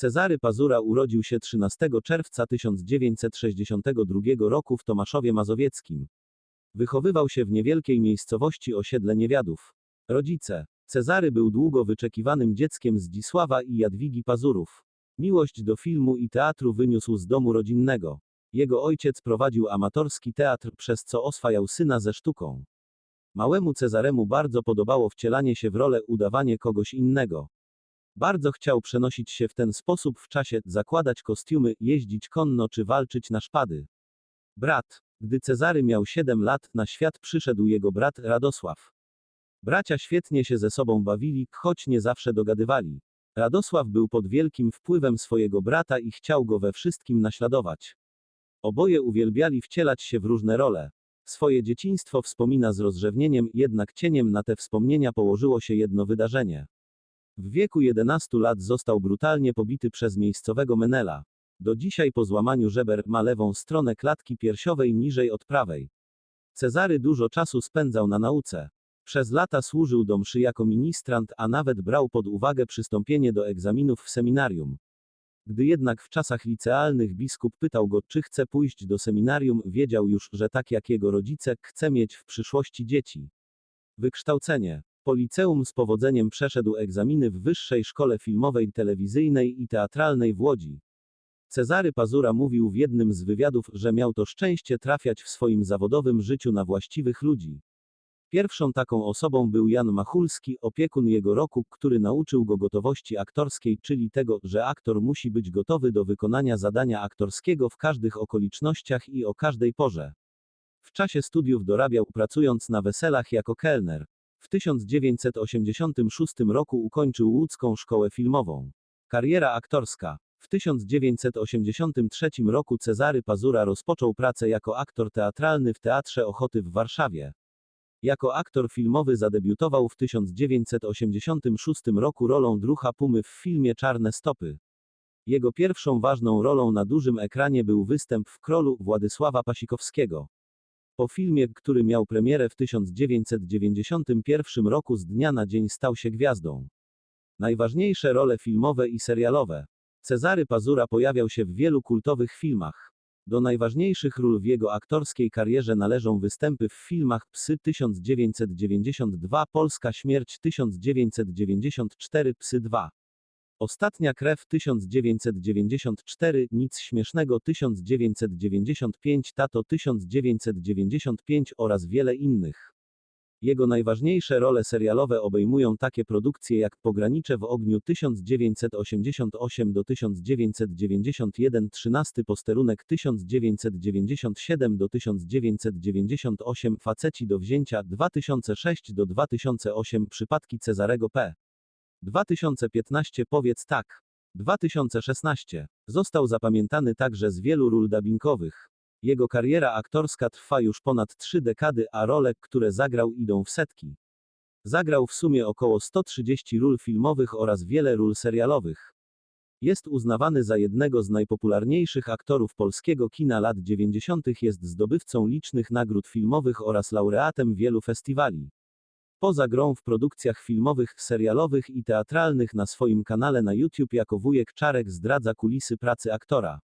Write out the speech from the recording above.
Cezary Pazura urodził się 13 czerwca 1962 roku w Tomaszowie Mazowieckim. Wychowywał się w niewielkiej miejscowości osiedle Niewiadów. Rodzice. Cezary był długo wyczekiwanym dzieckiem Zdzisława i Jadwigi Pazurów. Miłość do filmu i teatru wyniósł z domu rodzinnego. Jego ojciec prowadził amatorski teatr, przez co oswajał syna ze sztuką. Małemu Cezaremu bardzo podobało wcielanie się w rolę udawanie kogoś innego. Bardzo chciał przenosić się w ten sposób w czasie, zakładać kostiumy, jeździć konno czy walczyć na szpady. Brat. Gdy Cezary miał 7 lat, na świat przyszedł jego brat Radosław. Bracia świetnie się ze sobą bawili, choć nie zawsze dogadywali. Radosław był pod wielkim wpływem swojego brata i chciał go we wszystkim naśladować. Oboje uwielbiali wcielać się w różne role. Swoje dzieciństwo wspomina z rozrzewnieniem, jednak cieniem na te wspomnienia położyło się jedno wydarzenie. W wieku 11 lat został brutalnie pobity przez miejscowego Menela. Do dzisiaj po złamaniu żeber ma lewą stronę klatki piersiowej niżej od prawej. Cezary dużo czasu spędzał na nauce. Przez lata służył do mszy jako ministrant, a nawet brał pod uwagę przystąpienie do egzaminów w seminarium. Gdy jednak w czasach licealnych biskup pytał go, czy chce pójść do seminarium, wiedział już, że tak jak jego rodzice, chce mieć w przyszłości dzieci. Wykształcenie. Po liceum z powodzeniem przeszedł egzaminy w Wyższej Szkole Filmowej, Telewizyjnej i Teatralnej w Łodzi. Cezary Pazura mówił w jednym z wywiadów, że miał to szczęście trafiać w swoim zawodowym życiu na właściwych ludzi. Pierwszą taką osobą był Jan Machulski, opiekun jego roku, który nauczył go gotowości aktorskiej, czyli tego, że aktor musi być gotowy do wykonania zadania aktorskiego w każdych okolicznościach i o każdej porze. W czasie studiów dorabiał, pracując na weselach jako kelner. W 1986 roku ukończył łódzką szkołę filmową. Kariera aktorska. W 1983 roku Cezary Pazura rozpoczął pracę jako aktor teatralny w Teatrze Ochoty w Warszawie. Jako aktor filmowy zadebiutował w 1986 roku rolą drucha Pumy w filmie Czarne Stopy. Jego pierwszą ważną rolą na dużym ekranie był występ w Krolu Władysława Pasikowskiego. Po filmie, który miał premierę w 1991 roku z dnia na dzień stał się gwiazdą. Najważniejsze role filmowe i serialowe. Cezary Pazura pojawiał się w wielu kultowych filmach. Do najważniejszych ról w jego aktorskiej karierze należą występy w filmach Psy 1992, Polska Śmierć 1994, Psy 2. Ostatnia krew 1994, Nic śmiesznego 1995, Tato 1995 oraz wiele innych. Jego najważniejsze role serialowe obejmują takie produkcje jak Pogranicze w ogniu 1988 do 1991, 13 posterunek 1997 do 1998, Faceci do wzięcia 2006 do 2008, Przypadki Cezarego P. 2015 Powiedz tak. 2016. Został zapamiętany także z wielu ról dubbingowych. Jego kariera aktorska trwa już ponad trzy dekady, a role, które zagrał idą w setki. Zagrał w sumie około 130 ról filmowych oraz wiele ról serialowych. Jest uznawany za jednego z najpopularniejszych aktorów polskiego kina lat 90. Jest zdobywcą licznych nagród filmowych oraz laureatem wielu festiwali. Poza grą w produkcjach filmowych, serialowych i teatralnych na swoim kanale na YouTube jako wujek Czarek zdradza kulisy pracy aktora.